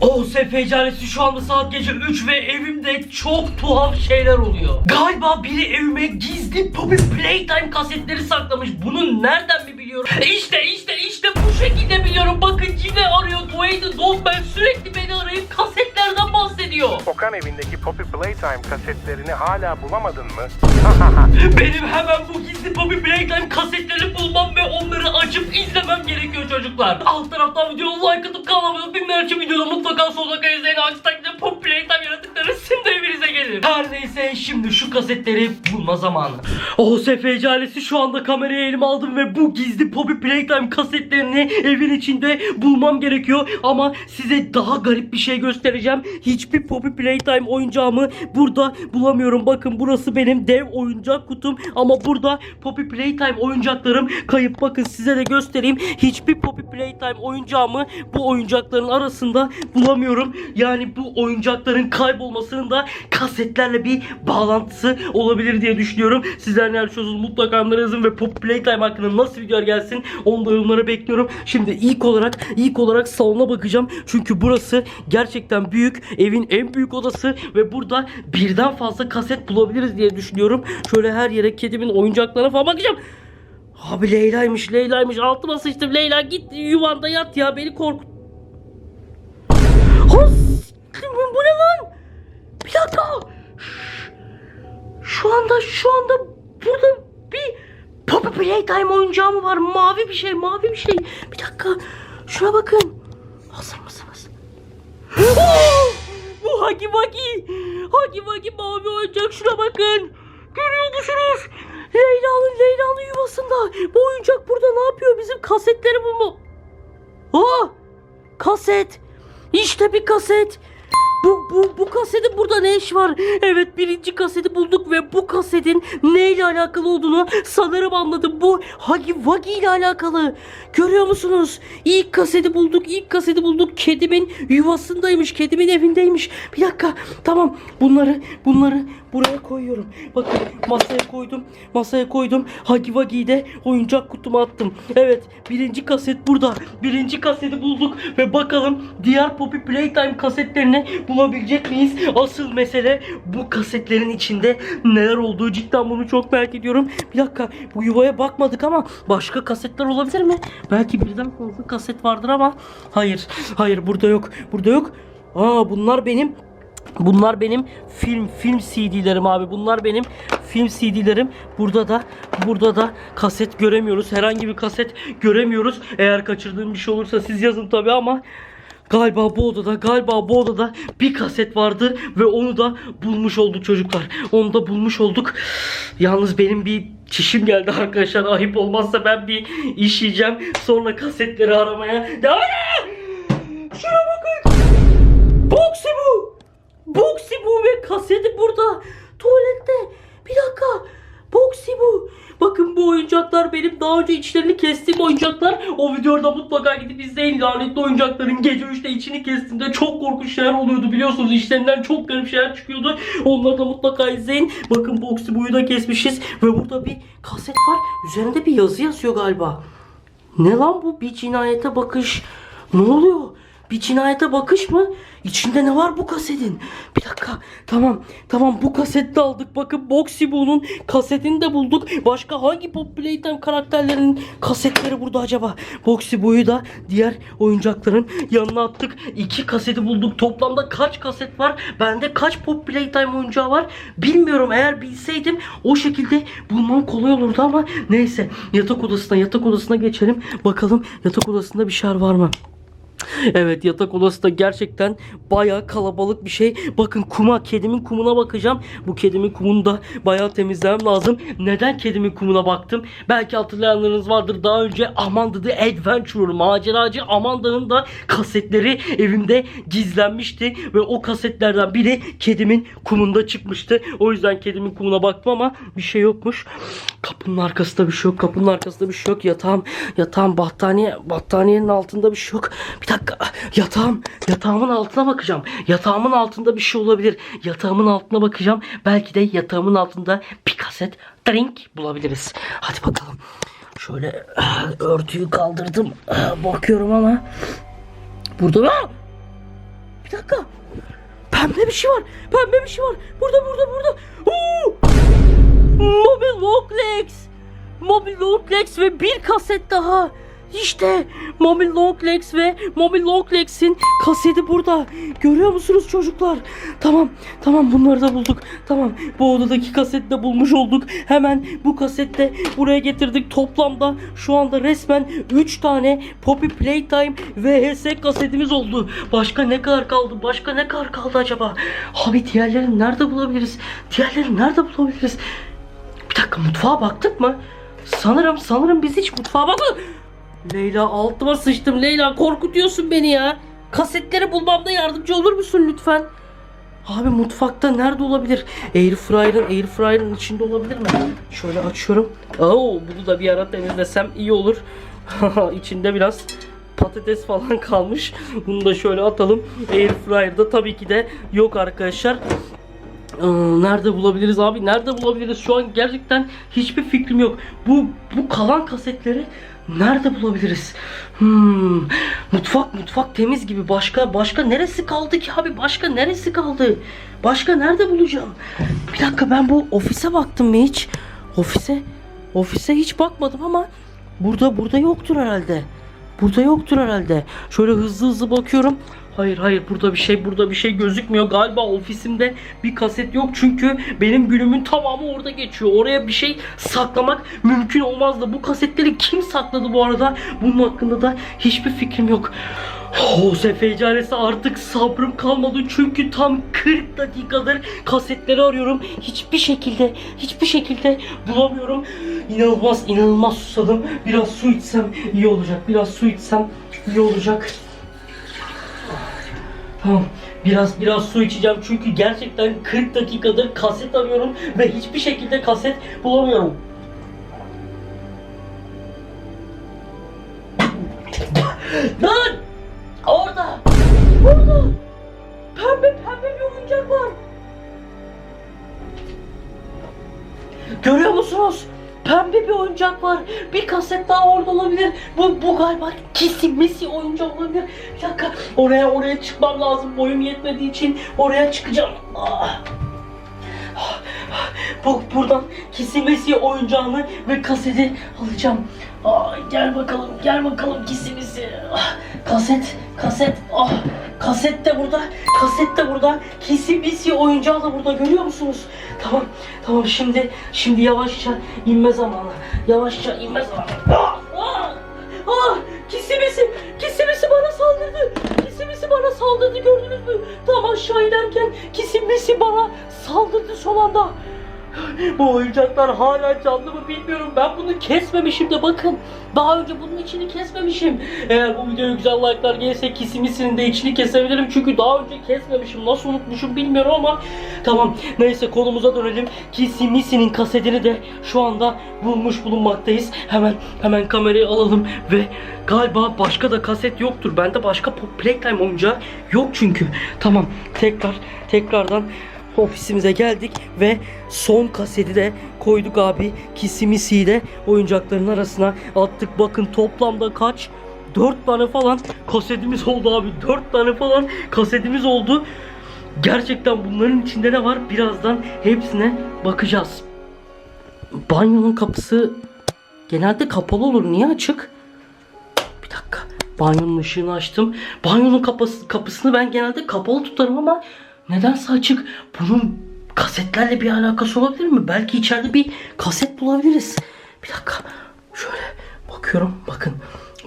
OSF canesi şu anda saat gece 3 ve evimde çok tuhaf şeyler oluyor. Galiba biri evime gizli Poppy Playtime kasetleri saklamış. Bunu nereden mi biliyorum? İşte işte şekilde biliyorum. Bakın yine arıyor Dwayne Dogman sürekli beni arayıp kasetlerden bahsediyor. Okan evindeki Poppy Playtime kasetlerini hala bulamadın mı? Benim hemen bu gizli Poppy Playtime kasetlerini bulmam ve onları açıp izlemem gerekiyor çocuklar. Alt taraftan videoya like atıp kanalıma binler için videoda mutlaka sonuna kadar izleyin. Aksi takdirde Poppy Playtime yaratıkları de evinize gelir. Her neyse şimdi şu kasetleri bulma zamanı. OSF ailesi şu anda kamerayı elime aldım ve bu gizli Poppy Playtime kasetlerini evin içinde bulmam gerekiyor. Ama size daha garip bir şey göstereceğim. Hiçbir Poppy Playtime oyuncağımı burada bulamıyorum. Bakın burası benim dev oyuncak kutum ama burada Poppy Playtime oyuncaklarım kayıp. Bakın size de göstereyim. Hiçbir Poppy Playtime oyuncağımı bu oyuncakların arasında bulamıyorum. Yani bu oyuncakların kaybolmasının da kasetlerle bir bağlantısı olabilir diye düşünüyorum. Sizler ne? Mutlaka yorumlara yazın ve Poppy Playtime hakkında nasıl videolar gelsin onu da yorumlara bekliyorum. Şimdi ilk olarak ilk olarak salona bakacağım. Çünkü burası gerçekten büyük. Evin en büyük odası ve burada birden fazla kaset bulabiliriz diye düşünüyorum. Şöyle her yere kedimin oyuncaklarına falan bakacağım. Abi Leyla'ymış Leyla'ymış altıma sıçtım Leyla git yuvanda yat ya beni korkut. Has, bu ne lan? Bir dakika. Şu anda şu anda burada Poppy Playtime oyuncağı mı var? Mavi bir şey mavi bir şey. Bir dakika. Şuna bakın. Hazır mısınız? Bu Hagi Wagi. Hagi Wagi mavi oyuncak şuna bakın. Görüyor musunuz? Leyla'nın Leyla'nın yuvasında. Bu oyuncak burada ne yapıyor? Bizim kasetleri bu mu? Aa! Kaset. İşte bir kaset. Bu, bu, bu kasetin burada ne iş var? Evet birinci kaseti bulduk ve bu kasetin neyle alakalı olduğunu sanırım anladım. Bu Hagi Wagi ile alakalı. Görüyor musunuz? İlk kaseti bulduk, ilk kaseti bulduk. Kedimin yuvasındaymış, kedimin evindeymiş. Bir dakika, tamam. Bunları, bunları buraya koyuyorum. Bakın masaya koydum, masaya koydum. Hagi Wagi'yi de oyuncak kutuma attım. Evet, birinci kaset burada. Birinci kaseti bulduk ve bakalım diğer Poppy Playtime kasetlerini bulabilecek miyiz? Asıl mesele bu kasetlerin içinde neler olduğu cidden bunu çok merak ediyorum. Bir dakika bu yuvaya bakmadık ama başka kasetler olabilir mi? Belki birden fazla kaset vardır ama hayır hayır burada yok burada yok. Aa bunlar benim Bunlar benim film film CD'lerim abi. Bunlar benim film CD'lerim. Burada da burada da kaset göremiyoruz. Herhangi bir kaset göremiyoruz. Eğer kaçırdığım bir şey olursa siz yazın tabii ama Galiba bu odada galiba bu odada bir kaset vardı ve onu da bulmuş olduk çocuklar. Onu da bulmuş olduk. Yalnız benim bir çişim geldi arkadaşlar. Ayıp olmazsa ben bir iş yiyeceğim. Sonra kasetleri aramaya devam. Şuna bakın. Boxy bu. Boxy bu ve kaseti burada. Tuvalette. Bir dakika. Boxy bu. Bakın bu oyuncaklar benim daha önce içlerini kestiğim oyuncaklar. O videoda mutlaka gidip izleyin. Lanetli oyuncakların gece 3'te içini kestiğimde çok korkunç şeyler oluyordu biliyorsunuz. İçlerinden çok garip şeyler çıkıyordu. Onları da mutlaka izleyin. Bakın Boxy buyu da kesmişiz. Ve burada bir kaset var. Üzerinde bir yazı yazıyor galiba. Ne lan bu? Bir cinayete bakış. Ne oluyor? Bir cinayete bakış mı? İçinde ne var bu kasetin? Bir dakika. Tamam. Tamam bu kaseti de aldık. Bakın Boxy Boo'nun kasetini de bulduk. Başka hangi Pop Playtime karakterlerinin kasetleri burada acaba? Boxy Boo'yu da diğer oyuncakların yanına attık. İki kaseti bulduk. Toplamda kaç kaset var? Bende kaç Pop Playtime oyuncağı var? Bilmiyorum. Eğer bilseydim o şekilde bulmam kolay olurdu ama neyse. Yatak odasına yatak odasına geçelim. Bakalım yatak odasında bir şeyler var mı? Evet yatak odası da gerçekten bayağı kalabalık bir şey. Bakın kuma kedimin kumuna bakacağım. Bu kedimin kumunu da bayağı temizlemem lazım. Neden kedimin kumuna baktım? Belki hatırlayanlarınız vardır. Daha önce Amanda the Adventurer maceracı Amanda'nın da kasetleri evimde gizlenmişti. Ve o kasetlerden biri kedimin kumunda çıkmıştı. O yüzden kedimin kumuna baktım ama bir şey yokmuş. Kapının arkasında bir şey yok. Kapının arkasında bir şey yok. Yatağım, yatağım battaniye, battaniyenin altında bir şey yok. Bir dakika. Yatağım, yatağımın altına bakacağım. Yatağımın altında bir şey olabilir. Yatağımın altına bakacağım. Belki de yatağımın altında bir kaset drink bulabiliriz. Hadi bakalım. Şöyle eh, örtüyü kaldırdım. Eh, Bakıyorum ama burada mı? Bir dakika. Pembe bir şey var. Pembe bir şey var. Burada burada burada. Oo! Mobil Longlegs. Mobil Longlegs ve bir kaset daha. İşte Mobil Longlegs ve Mobil Longlegs'in kaseti burada. Görüyor musunuz çocuklar? Tamam, tamam bunları da bulduk. Tamam, bu odadaki kaseti de bulmuş olduk. Hemen bu kasette buraya getirdik. Toplamda şu anda resmen 3 tane Poppy Playtime VHS kasetimiz oldu. Başka ne kadar kaldı? Başka ne kadar kaldı acaba? Abi diğerlerini nerede bulabiliriz? Diğerlerini nerede bulabiliriz? Bir dakika mutfağa baktık mı? Sanırım sanırım biz hiç mutfağa bakmadık. Leyla altıma sıçtım. Leyla korkutuyorsun beni ya. Kasetleri bulmamda yardımcı olur musun lütfen? Abi mutfakta nerede olabilir? Airfryer'ın Airfryer'ın içinde olabilir mi? Şöyle açıyorum. Oo, bunu da bir ara temizlesem iyi olur. içinde biraz patates falan kalmış. Bunu da şöyle atalım. Airfryer'da tabii ki de yok arkadaşlar. Aa, nerede bulabiliriz abi? Nerede bulabiliriz? Şu an gerçekten hiçbir fikrim yok. Bu bu kalan kasetleri nerede bulabiliriz? Hmm, mutfak mutfak temiz gibi. Başka başka neresi kaldı ki abi? Başka neresi kaldı? Başka nerede bulacağım? Bir dakika ben bu ofise baktım mı hiç? Ofise ofise hiç bakmadım ama burada burada yoktur herhalde. Burada yoktur herhalde. Şöyle hızlı hızlı bakıyorum. Hayır hayır burada bir şey burada bir şey gözükmüyor. Galiba ofisimde bir kaset yok çünkü benim günümün tamamı orada geçiyor. Oraya bir şey saklamak mümkün olmazdı. Bu kasetleri kim sakladı bu arada? Bunun hakkında da hiçbir fikrim yok. Jose Feycanesi artık sabrım kalmadı çünkü tam 40 dakikadır kasetleri arıyorum. Hiçbir şekilde hiçbir şekilde bulamıyorum. İnanılmaz inanılmaz susadım. Biraz su içsem iyi olacak. Biraz su içsem iyi olacak. Tamam. Biraz biraz su içeceğim çünkü gerçekten 40 dakikadır kaset arıyorum ve hiçbir şekilde kaset bulamıyorum. Lan! Orada! Orada! Pembe pembe bir oyuncak var. Görüyor musunuz? Pembe bir oyuncak var. Bir kaset daha orada olabilir. Bu, bu galiba kesin Messi oyuncak olabilir. Bir dakika. Oraya oraya çıkmam lazım. Boyum yetmediği için oraya çıkacağım. Ah. Bu buradan kesin Messi oyuncağını ve kaseti alacağım. Aa, gel bakalım, gel bakalım kesimisi. Ah, kaset, kaset. Ah, kaset de burada, kaset de burada. Kesimisi oyuncağı da burada. Görüyor musunuz? Tamam, tamam. Şimdi, şimdi yavaşça inme zamanı. Yavaşça inme zamanı. Ah, ah, ah, kesimisi, kesimisi bana saldırdı. Kesimisi bana saldırdı gördünüz mü? Tam aşağı inerken kesimisi bana saldırdı son anda. Bu oyuncaklar hala canlı mı bilmiyorum. Ben bunu kesmemişim de bakın. Daha önce bunun içini kesmemişim. Eğer bu videoya güzel like'lar gelirse kesimisinin de içini kesebilirim. Çünkü daha önce kesmemişim. Nasıl unutmuşum bilmiyorum ama. Tamam neyse konumuza dönelim. Kesimisinin kasetini de şu anda bulmuş bulunmaktayız. Hemen hemen kamerayı alalım ve galiba başka da kaset yoktur. Bende başka Playtime oyuncağı yok çünkü. Tamam tekrar tekrardan ofisimize geldik ve son kaseti de koyduk abi. Kisimisi'yi de oyuncakların arasına attık. Bakın toplamda kaç? 4 tane falan kasetimiz oldu abi. 4 tane falan kasetimiz oldu. Gerçekten bunların içinde ne var? Birazdan hepsine bakacağız. Banyonun kapısı genelde kapalı olur. Niye açık? Bir dakika. Banyonun ışığını açtım. Banyonun kapısı, kapısını ben genelde kapalı tutarım ama nedense açık. Bunun kasetlerle bir alakası olabilir mi? Belki içeride bir kaset bulabiliriz. Bir dakika. Şöyle bakıyorum. Bakın.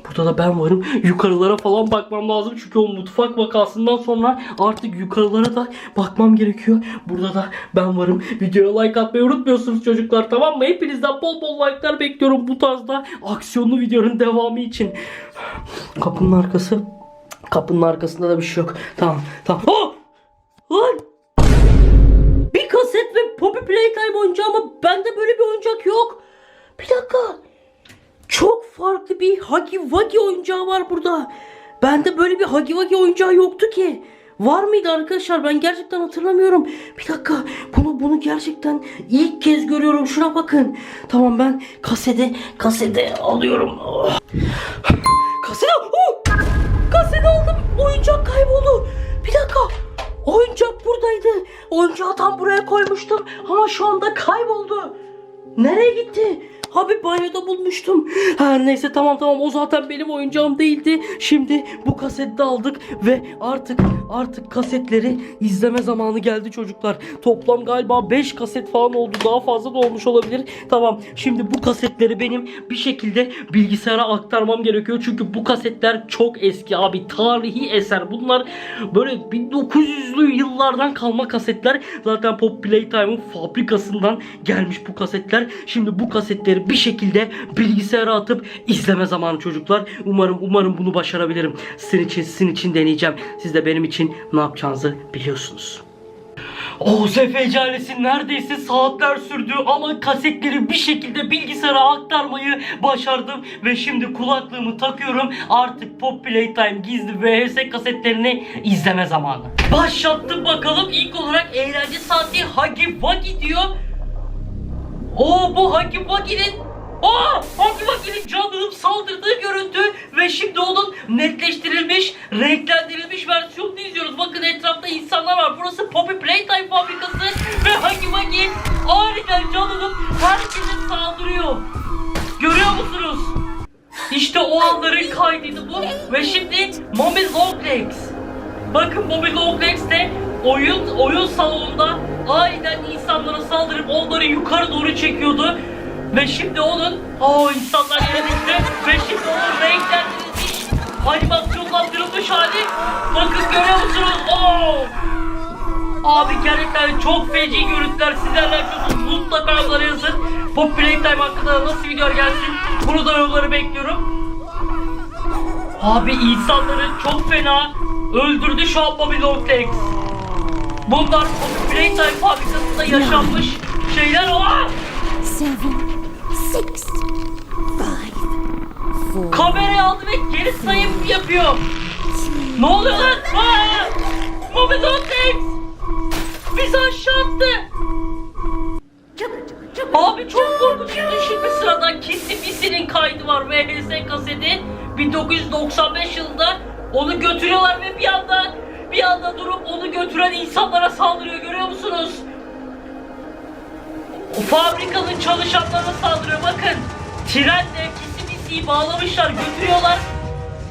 Burada da ben varım. Yukarılara falan bakmam lazım. Çünkü o mutfak vakasından sonra artık yukarılara da bakmam gerekiyor. Burada da ben varım. Videoya like atmayı unutmuyorsunuz çocuklar tamam mı? Hepinizden bol bol like'lar bekliyorum bu tarzda aksiyonlu videonun devamı için. Kapının arkası. Kapının arkasında da bir şey yok. Tamam tamam. Oh! Farklı bir Huggy Wuggy oyuncağı var burada. Bende böyle bir Huggy Wuggy oyuncağı yoktu ki. Var mıydı arkadaşlar? Ben gerçekten hatırlamıyorum. Bir dakika. Bunu bunu gerçekten ilk kez görüyorum. Şuna bakın. Tamam ben kasede kasede alıyorum. Oh. Kasede oh! kasede aldım. Oyuncak kayboldu. Bir dakika. oyuncağı tam buraya koymuştum ama şu anda kayboldu. Nereye gitti? Abi banyoda bulmuştum. Her neyse tamam tamam o zaten benim oyuncağım değildi. Şimdi bu kaseti de aldık ve artık artık kasetleri izleme zamanı geldi çocuklar. Toplam galiba 5 kaset falan oldu. Daha fazla da olmuş olabilir. Tamam şimdi bu kasetleri benim bir şekilde bilgisayara aktarmam gerekiyor. Çünkü bu kasetler çok eski abi. Tarihi eser. Bunlar böyle 1900'lü yıllardan kalma kasetler. Zaten Pop Playtime'ın fabrikasından gelmiş bu kasetler. Şimdi bu kasetleri bir şekilde bilgisayara atıp izleme zamanı çocuklar. Umarım umarım bunu başarabilirim. Sizin için sizin için deneyeceğim. Siz de benim için ne yapacağınızı biliyorsunuz. O Zefeci ailesi neredeyse saatler sürdü ama kasetleri bir şekilde bilgisayara aktarmayı başardım ve şimdi kulaklığımı takıyorum artık Pop Playtime gizli VHS kasetlerini izleme zamanı. Başlattım bakalım ilk olarak eğlence saati Huggy Wuggy diyor. Oo bu Huggy Wuggy'nin Aa Huggy Wuggy'nin canlının saldırdığı görüntü ve şimdi onun netleştirilmiş, renklendirilmiş versiyonunu izliyoruz. Bakın etrafta insanlar var. Burası Poppy Playtime fabrikası ve Huggy Wuggy aniden canlının herkese saldırıyor. Görüyor musunuz? İşte o anların kaydıydı bu ve şimdi Mommy Longlegs. Bakın Bobby Longlegs de oyun oyun salonunda aniden insanlara saldırıp onları yukarı doğru çekiyordu. Ve şimdi onun o insanlar yere ve şimdi onun renklendirilmiş animasyonlandırılmış hali bakın görüyor musunuz? Oo! Abi gerçekten çok feci görüntüler sizlerle yapıyorsunuz. Mutlaka yorumlara yazın. Bu Playtime hakkında nasıl video gelsin? Bunu da yorumları bekliyorum. Abi insanları çok fena öldürdü şu Bobby Longlegs. Bunlar Playtime fabrikasında yaşanmış şeyler Aa! seven, six, five, four, Kamerayı aldı ve geri sayım yapıyor. Ne oluyor lan? Aa! Bobby Longlegs! Bizi aşağı attı. Abi çok korkutucu şimdi sırada Kissy Missy'nin kaydı var VHS kaseti 1995 yılında onu götürüyorlar ve bir anda bir anda durup onu götüren insanlara saldırıyor görüyor musunuz? O fabrikanın çalışanlarına saldırıyor bakın trenle Kissy Missy'yi bağlamışlar götürüyorlar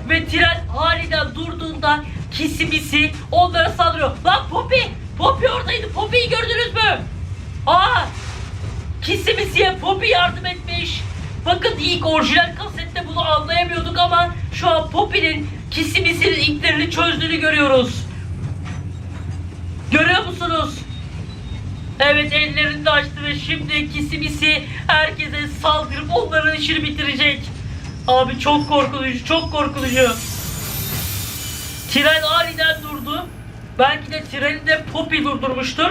ve tren aniden durduğunda Kissy Missy onlara saldırıyor. Lan Poppy! Poppy oradaydı Poppy'yi gördünüz mü? Aa! Kisimisiye Poppy yardım etmiş. Bakın ilk orijinal kasette bunu anlayamıyorduk ama şu an Poppy'nin Kisimisinin iplerini çözdüğünü görüyoruz. Görüyor musunuz? Evet ellerini de açtı ve şimdi Kisimisi herkese saldırıp onların işini bitirecek. Abi çok korkutucu, çok korkutucu. Tren aniden durdu. Belki de treni de Poppy durdurmuştur.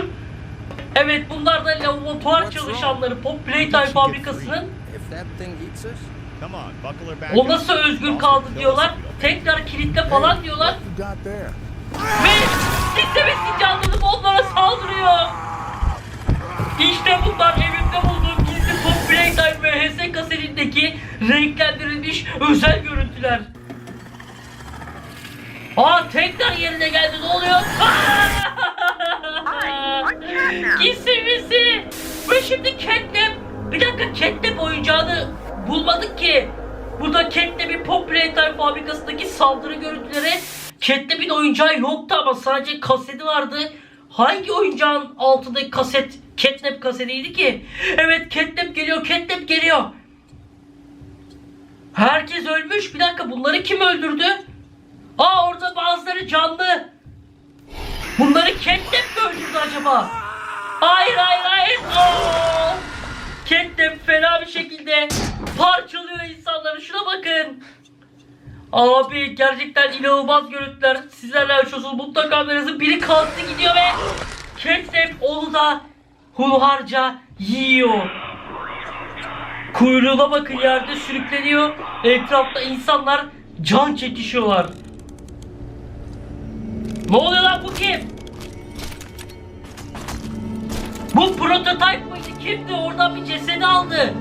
Evet bunlar da laboratuvar çalışanları Pop Playtime fabrikasının. O nasıl özgür kaldı diyorlar. Tekrar kilitle falan diyorlar. Ve istemesi canlılık onlara saldırıyor. İşte bunlar evimde bulduğum gizli Pop Playtime VHS kasetindeki renklendirilmiş özel görüntüler. Aa tekrar yerine geldi ne oluyor? Saldırı görüntüleri Catnap'in oyuncağı yoktu ama sadece kaseti vardı. Hangi oyuncağın altındaki kaset Catnap kasetiydi ki? Evet Catnap geliyor Catnap geliyor. Herkes ölmüş. Bir dakika bunları kim öldürdü? Aa orada bazıları canlı. Bunları Catnap mi öldürdü acaba? Hayır hayır hayır. Catnap fena bir şekilde parçalıyor insanları. Şuna bakın. Abi gerçekten inanılmaz görüntüler. Sizlerle açıyorsunuz. Mutlaka verirsin. Biri kalktı gidiyor ve Catnap onu da hunharca yiyor. Kuyruğuna bakın yerde sürükleniyor. Etrafta insanlar can çekişiyorlar. Ne oluyor lan bu kim? Bu prototype mıydı? Kimdi? Oradan bir cesedi aldı.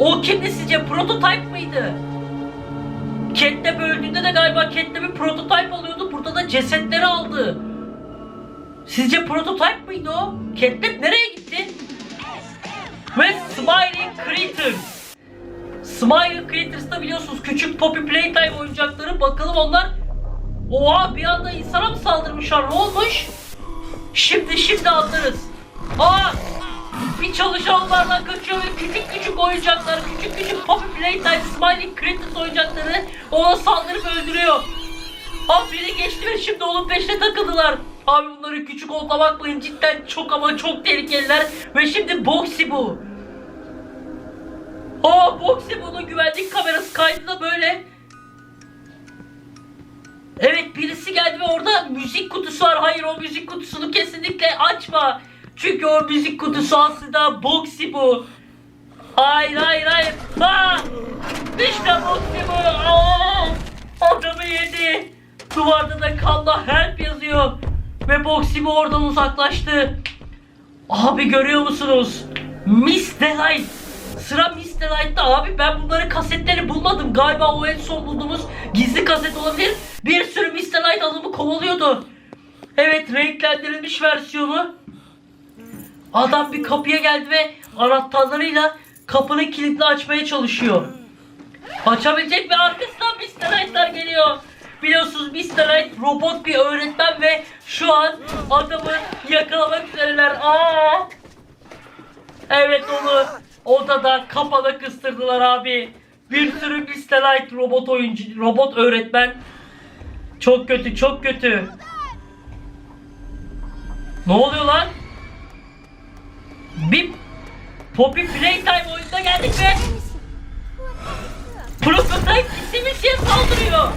O kimdi sizce? Prototype mıydı? Catnap öldüğünde de galiba Catnap'in prototype alıyordu. Burada da cesetleri aldı. Sizce prototype mıydı o? Catnap nereye gitti? Ve Smiling Critters. Smiling Critters'ta biliyorsunuz küçük Poppy Playtime oyuncakları. Bakalım onlar Oha bir anda insana mı saldırmışlar? Ne olmuş? Şimdi şimdi anlarız. Aa! Bir çalışan onlardan kaçıyor ve küçük küçük oyuncaklar, küçük küçük Poppy Playtime, Smiling Critters oyuncakları ona saldırıp öldürüyor. Abi biri geçti ve şimdi onun peşine takıldılar. Abi bunları küçük olduğuna bakmayın cidden çok ama çok tehlikeliler. Ve şimdi Boxy bu. Aa Boxy bunun güvenlik kamerası kaydı da böyle. Evet birisi geldi ve orada müzik kutusu var. Hayır o müzik kutusunu kesinlikle açma. Çünkü o müzik kutusu aslında Boxy bu. Hayır hayır hayır. Aa! İşte Boxy bu. Aa! Adamı yedi. Duvarda da kanla help yazıyor. Ve Boxy bu oradan uzaklaştı. Abi görüyor musunuz? Miss Delight. Sıra Miss Delight'ta abi ben bunları kasetleri bulmadım. Galiba o en son bulduğumuz gizli kaset olabilir. Bir sürü Miss Delight adamı kovalıyordu. Evet renklendirilmiş versiyonu. Adam bir kapıya geldi ve anahtarlarıyla kapının kilidini açmaya çalışıyor. Açabilecek mi? Arkasından Mr. Knight'lar geliyor. Biliyorsunuz Mr. Knight robot bir öğretmen ve şu an adamı yakalamak üzereler. Aa! Evet onu odada kafada kıstırdılar abi. Bir sürü Mr. Knight robot oyuncu, robot öğretmen. Çok kötü, çok kötü. Ne oluyor lan? Bir Poppy Playtime oyununa geldik ve Prototype Simis'e saldırıyor.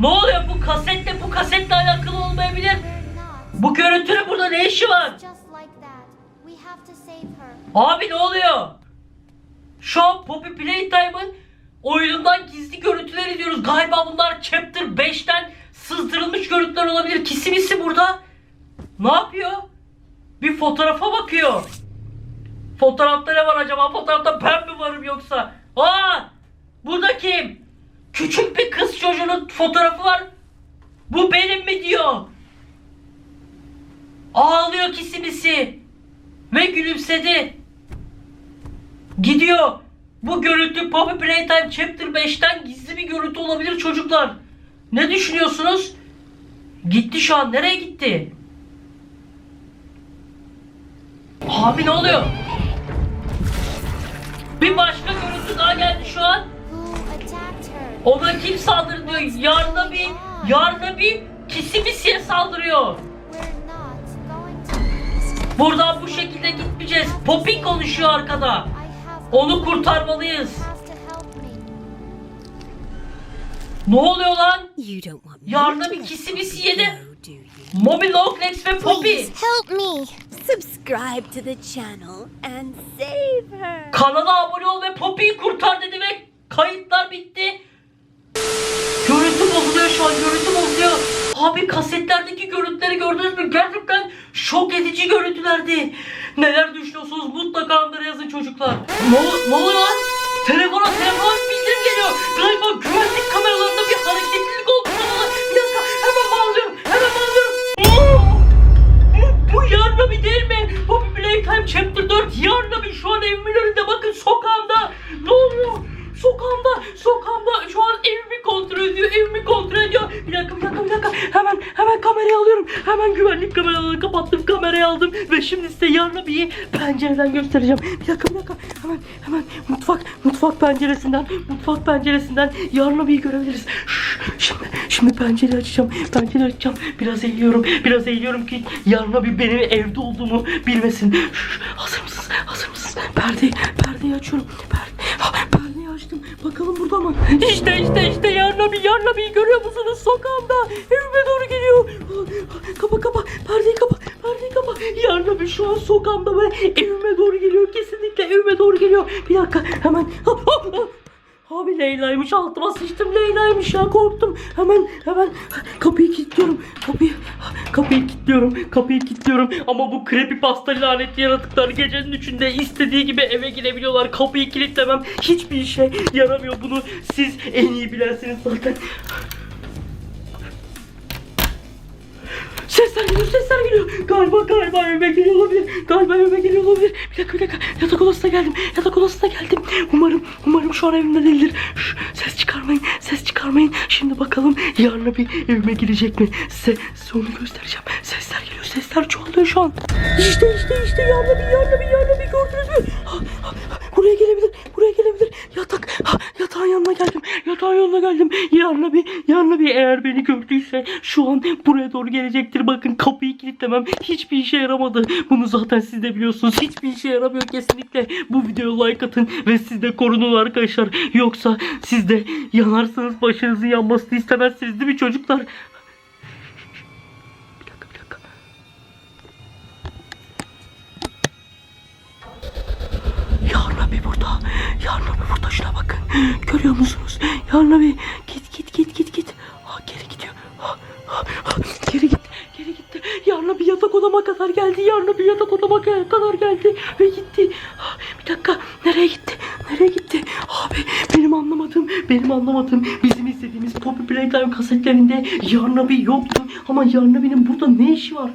Ne oluyor bu kasetle bu kasetle alakalı olmayabilir. Bu görüntünün burada ne işi var? Abi ne oluyor? Şu an Poppy Playtime'ın oyunundan gizli görüntüler izliyoruz. Galiba bunlar Chapter 5'ten sızdırılmış görüntüler olabilir. Kisimisi burada. Ne yapıyor? Bir fotoğrafa bakıyor. Fotoğrafta ne var acaba? Fotoğrafta ben mi varım yoksa? Aa! Burada kim? Küçük bir kız çocuğunun fotoğrafı var. Bu benim mi diyor. Ağlıyor kisimisi. Ve gülümsedi. Gidiyor. Bu görüntü Poppy Playtime Chapter 5'ten gizli bir görüntü olabilir çocuklar. Ne düşünüyorsunuz? Gitti şu an. Nereye gitti? Abi ne oluyor? Bir başka görüntü daha geldi şu an. Ona kim saldırdı diyor. Yarına bir, yarına bir kisimisiye saldırıyor. Buradan bu şekilde gitmeyeceğiz. Poppy konuşuyor arkada. Onu kurtarmalıyız. Ne oluyor lan? Yarına bir let kisimisi you yedi. go, do you? Moby Longlegs ve Poppy. help me. Subscribe to the channel and save her. Kanala abone ol ve Poppy'yi kurtar dedi ve kayıtlar bitti. Görüntü bozuluyor şu an görüntü bozuluyor. Abi kasetlerdeki görüntüleri gördünüz mü? Gerçekten şok edici görüntülerdi. Neler düşünüyorsunuz mutlaka onlara yazın çocuklar. Ne, ne oluyor lan? Telefona telefona bildirim geliyor. Galiba güvenlik kameralarında bir hareketlilik oldu. Bir dakika hemen bağlıyorum. Hemen bağlıyorum. Bu, bu yarın bir değil mi? Poppy Playtime Chapter 4 yarın bir şu an evimin önünde bakın sokağımda. Ne oluyor? Sokağımda, sokağımda şu an evimi kontrol ediyor, evimi kontrol ediyor. Bir dakika, bir dakika, bir dakika. Hemen, hemen kamerayı alıyorum. Hemen güvenlik kameralarını kapattım, kamerayı aldım. Ve şimdi size yarın bir pencereden göstereceğim. Bir dakika, bir dakika. Hemen, hemen mutfak, mutfak penceresinden, mutfak penceresinden yarın bir görebiliriz. Şimdi, şimdi pencereyi açacağım, pencereyi açacağım. Biraz eğiliyorum, biraz eğiliyorum ki yarın bir benim evde olduğumu bilmesin. Hazır mısınız, hazır mısınız? Perdeyi, perdeyi açıyorum. Perdeyi. Bakalım burada mı? İşte, işte, işte yarın bir görüyor musunuz? Sokağımda, evime doğru geliyor. Kapa, kapa, perdeyi kapa, perdeyi kapa. Yarın bir şu an sokağımda ve evime doğru geliyor. Kesinlikle evime doğru geliyor. Bir dakika, hemen. Ha, ha, ha. Abi Leyla'ymış altıma sıçtım Leyla'ymış ya korktum. Hemen hemen kapıyı kilitliyorum. Kapıyı kapıyı kilitliyorum. Kapıyı kilitliyorum. Ama bu creepypasta lanetli yaratıklar gecenin üçünde istediği gibi eve girebiliyorlar. Kapıyı kilitlemem hiçbir işe yaramıyor. Bunu siz en iyi bilersiniz zaten. Sesler geliyor sesler geliyor. Galiba galiba evime geliyor olabilir. Galiba evime geliyor olabilir. Bir dakika bir dakika. Yatak odasına geldim. Yatak odasına geldim. Umarım umarım şu an evimde değildir. Şş, ses çıkarmayın. Ses çıkarmayın. Şimdi bakalım yarın bir evime girecek mi? Size, size onu göstereceğim. Sesler geliyor. Sesler çoğalıyor şu an. İşte işte işte yarın bir yarın bir yarın bir gördünüz mü? Ha, ha, ha. Buraya gelebilir. Yatak. Ha, yatağın yanına Yatağın yanına geldim. Yarın bir yarın bir eğer beni gördüyse şu an buraya doğru gelecektir. Bakın kapıyı kilitlemem hiçbir işe yaramadı. Bunu zaten siz de biliyorsunuz. Hiçbir işe yaramıyor kesinlikle. Bu videoya like atın ve siz de korunun arkadaşlar. Yoksa siz de yanarsınız başınızın yanmasını istemezsiniz değil mi çocuklar? Yarın abi burada şuna bakın. Görüyor musunuz? Yarın abi git git git git git. Ha, geri gidiyor. Ha, ha, geri gitti. Geri gitti. Yarın abi yatak odama kadar geldi. Yarın abi yatak odama kadar geldi ve gitti. Ha, bir dakika. Nereye gitti? Nereye gitti? Abi benim anlamadığım, benim anlamadığım bizim izlediğimiz Poppy Playtime kasetlerinde Yarın abi yoktu. Ama Yarın abinin burada ne işi var?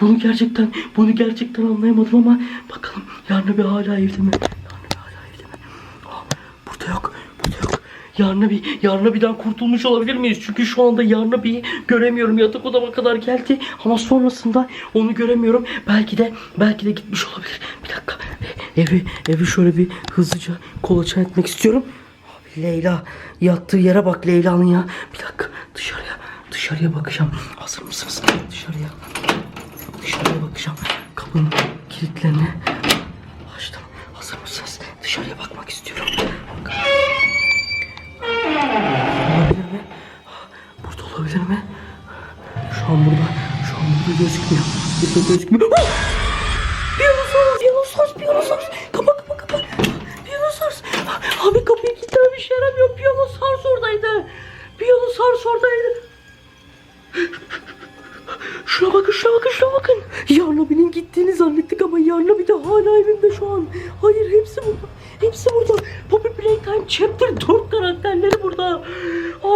Bunu gerçekten, bunu gerçekten anlayamadım ama bakalım Yarın abi hala evde mi? Yarın abi hala evde mi? Aa, burada yok, burada yok. Yarın abi, Yarın abiden kurtulmuş olabilir miyiz? Çünkü şu anda Yarın abiyi göremiyorum. Yatak odama kadar geldi ama sonrasında onu göremiyorum. Belki de, belki de gitmiş olabilir. Bir dakika. E, Evi, evi şöyle bir hızlıca kolaçan etmek istiyorum. Abi Leyla, yattığı yere bak Leyla'nın ya. Bir dakika, dışarıya, dışarıya bakacağım. Hazır mısınız? Dışarıya. Dışarıya bakacağım. Kapının kilitlerini gözükmüyor.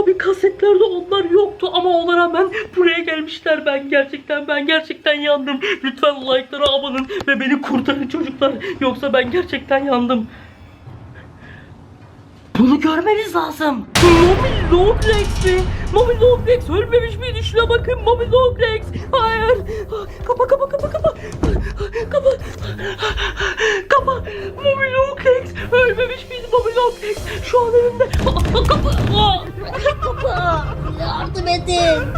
Abi kasetlerde onlar yoktu ama ona rağmen buraya gelmişler. Ben gerçekten ben gerçekten yandım. Lütfen like'lara abanın ve beni kurtarın çocuklar. Yoksa ben gerçekten yandım. Bunu görmeniz lazım. Mommy Longlegs mi? Mommy Longlegs ölmemiş miydi? Şuna bakın Mommy Longlegs. Hayır. Kapa kapa kapa kapa. Kapa. Kapa. Mommy Longlegs. Ölmemiş miydi Mommy Longlegs? Şu an evimde. Kapa. Kapa! Yardım edin!